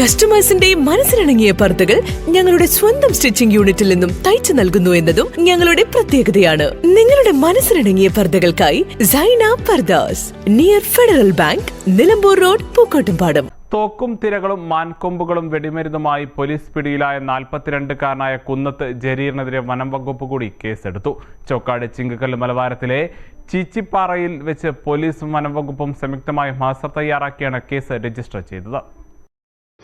കസ്റ്റമേഴ്സിന്റെ മനസ്സിലിണങ്ങിയ പർദ്ദകൾ ഞങ്ങളുടെ സ്വന്തം സ്റ്റിച്ചിംഗ് യൂണിറ്റിൽ നിന്നും തയ്ച്ചു നൽകുന്നു എന്നതും ഞങ്ങളുടെ പ്രത്യേകതയാണ്. നിങ്ങളുടെ മനസ്സിലിണങ്ങിയ പർദ്ദകൾക്കായി Saina Pardas near Federal Bank Nilambur road Pookkottumpadam. തോക്കും തിരകളും മാൻകൊമ്പുകളും വെടിമരുന്നുമായി പോലീസ് പിടിയിലായ നാൽപ്പത്തിരണ്ടുകാരനായ കുന്നത്ത് ജരീറിനെതിരെ വനം വകുപ്പ് കൂടി കേസെടുത്തു. ചോക്കാട് ചിങ്കക്കല്ല് മലവാരത്തിലെ ചീച്ചിപ്പാറയിൽ വെച്ച് പോലീസും വനം വകുപ്പും സംയുക്തമായി മാസ്റ്റർ തയ്യാറാക്കിയാണ് കേസ് രജിസ്റ്റർ ചെയ്തത്.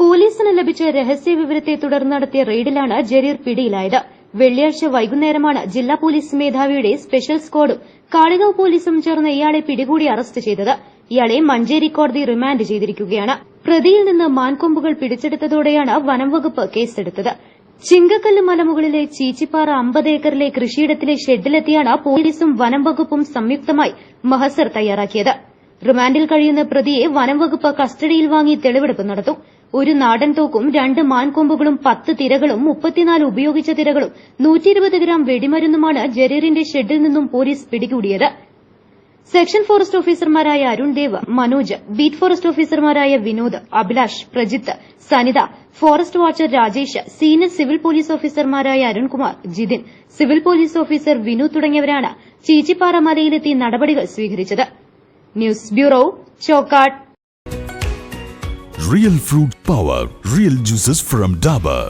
പോലീസിന് ലഭിച്ച രഹസ്യ വിവരത്തെ തുടർന്ന് നടത്തിയ റെയ്ഡിലാണ് ജരീർ പിടിയിലായത്. വെള്ളിയാഴ്ച വൈകുന്നേരമാണ് ജില്ലാ പോലീസ് മേധാവിയുടെ സ്പെഷ്യൽ സ്ക്വാഡും കാളികാവ് പോലീസും ചേർന്ന് ഇയാളെ പിടികൂടി അറസ്റ്റ് ചെയ്തത്. ഇയാളെ മഞ്ചേരി കോടതി റിമാൻഡ് ചെയ്തിരിക്കുകയാണ്. പ്രതിയിൽ നിന്ന് മാൻകൊമ്പുകൾ പിടിച്ചെടുത്തതോടെയാണ് വനംവകുപ്പ് കേസെടുത്തത്. ചിങ്കക്കല്ല് മലമുകളിലെ ചീച്ചിപ്പാറ അമ്പത് ഏക്കറിലെ കൃഷിയിടത്തിലെ ഷെഡിലെത്തിയാണ് പോലീസും വനംവകുപ്പും സംയുക്തമായി മഹസർ തയ്യാറാക്കിയത്. റിമാൻഡിൽ കഴിയുന്ന പ്രതിയെ വനംവകുപ്പ് കസ്റ്റഡിയിൽ വാങ്ങി തെളിവെടുപ്പ് നടത്തും. ഒരു നാടൻ തോക്കും രണ്ട് മാൻകൊമ്പുകളും പത്ത് തിരകളും മുപ്പത്തിനാല് ഉപയോഗിച്ച തിരകളും നൂറ്റിയിരുപത് ഗ്രാം വെടിമരുന്നുമാണ് ജരീറിന്റെ ഷെഡിൽ നിന്നും പോലീസ് പിടികൂടിയത്. സെക്ഷൻ ഫോറസ്റ്റ് ഓഫീസർമാരായ അരുൺ ദേവ് മനോജ് ബീറ്റ് ഫോറസ്റ്റ് ഓഫീസർമാരായ Vinod Abhilash Prajith Sanitha forest watcher Rajesh senior civil police ഓഫീസർമാരായ Arunkumar Jithin civil police officer Vinu തുടങ്ങിയവരാണ് ചീച്ചിപ്പാറ മലയിലെത്തി നടപടികൾ സ്വീകരിച്ചത്. News bureau Chokkad Real fruit power, real juices from Dabur.